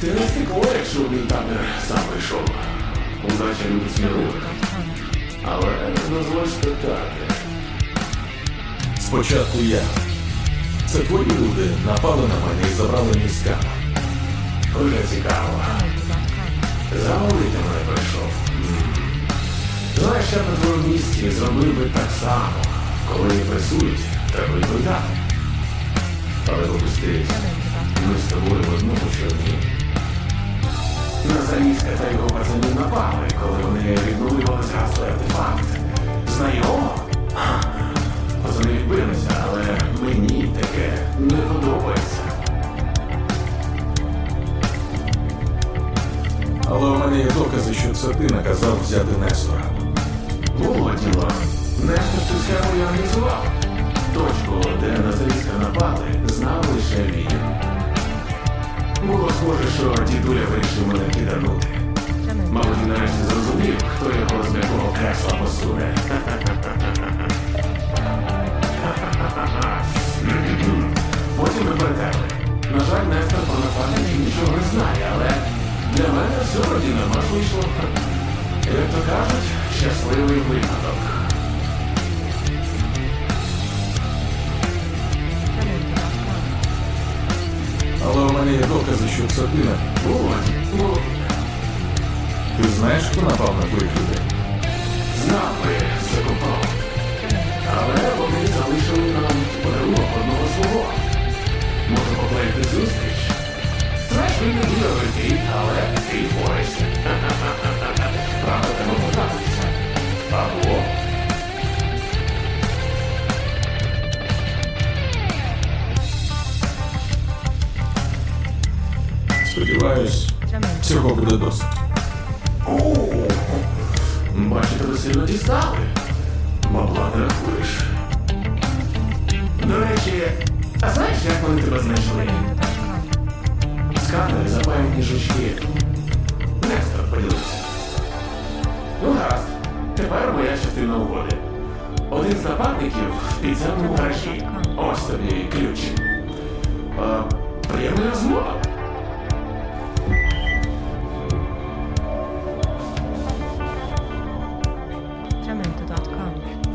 Ти не стекло, якщо він табір сам прийшов. Удача любить сміливих. Але дозволь спитати. Спочатку я. Це твої люди напали на мене і забрали мій скарб. Дуже цікаво. Замовити мене прийшов. Знаєш, я на твоєму місці зробив би так само. Коли не пресують, треба відповідати. Але попустись, ми з тобою в одному човні. На Залізка та його пацанів напали, коли вони відновлювали згаслий артефакт. Знайомо? Пацани відбилися, але мені таке не подобається. Але у мене є докази, що це ти наказав взяти Нестора. Було діло. Нестор цю схему я організував. Точку, де на напали, знав лише він. Було схоже, що дідуля вирішив мене киданути. Мабуть, нарешті зрозумів, хто його з м'якого кресла посуне. Потім ми перетерли. На жаль, Нестор про нападників нічого не знає, але для мене все родина маш вийшло. Як то кажуть, щасливий випадок. Мене є докази, що це ти Ти знаєш, хто напав на твоїх людей? знав би закопав. Але вони залишили нам подарунок одного свого. Може поклеїти зустріч? Знаєш, він не дуже летить, але ти впораєшся. Сподіваюсь, цього буде досить. О, бачу, тебе сильно дістали. Бабла не рахуєш. До речі, а знаєш, як вони тебе знайшли? Сканери запаяні жучки. Нестор поділився. Ну гаразд, тепер моя частина угоди. Один з нападників в підземному гаражі. Ось тобі ключ. Приємна розмова. 嗯